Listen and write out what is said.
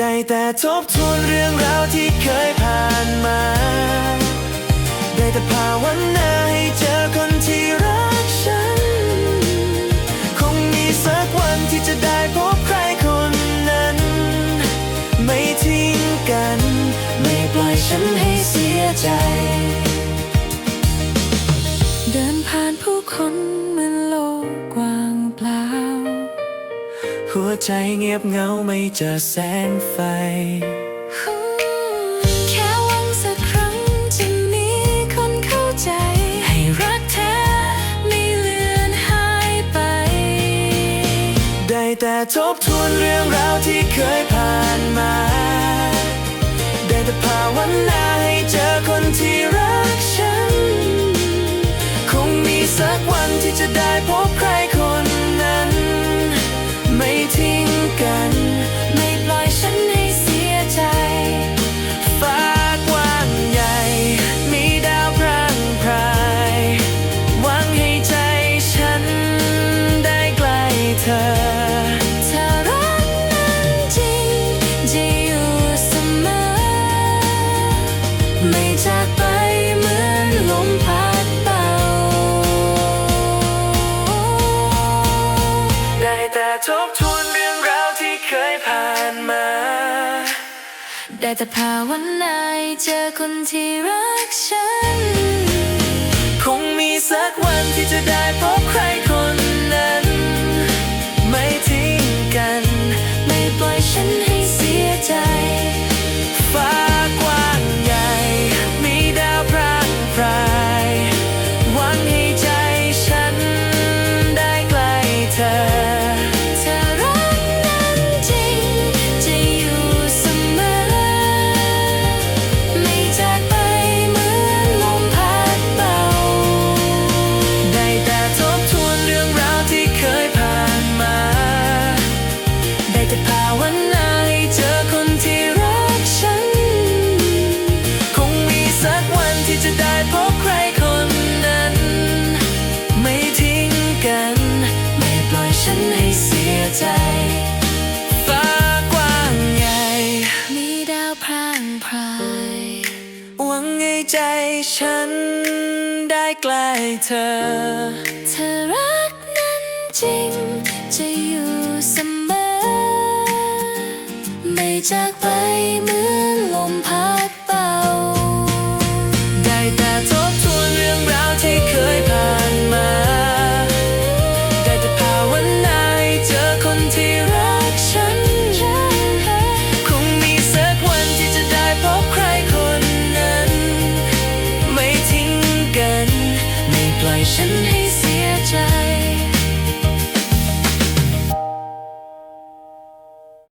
ได้แต่ทบทวนเรื่องราวที่เคยผ่านมา ได้แต่ภาวนาให้เจอคนที่รักฉัน คงมีสักวันที่จะได้พบใครคนนั้น ไม่ทิ้งกัน ไม่ปล่อยฉันให้เสียใจ เดินผ่านผู้คน หัวใจเงียบเงาไม่เจอแสงไฟ แค่หวังสักครั้งจะมีคนเข้าใจ ให้รักแท้ไม่เลือนหายไป ได้แต่ทบทวนเรื่องราวที่เคยผ่านมา ได้แต่ภาวนาให้เจอคนที่รักฉัน คงมีสักวันที่จะได้ แต่ทบทวนเรื่องราวที่เคยผ่านมา ได้แต่ภาวนาเจอคนที่รักฉัน คงมีสักวันที่จะได้พบใครคนนั้น ไม่ทิ้งกัน ไม่ปล่อยฉันให้ ได้แต่ภาวนาให้เจอคนที่รักฉัน คงมีสักวันที่จะได้พบใครคนนั้น ไม่ทิ้งกัน ไม่ปล่อยฉันให้เสียใจฟ้ากว้างใหญ่ มีดาวพร่างพรายหวังให้ใจฉันได้ใกล้เธอ จากไปเมื่อ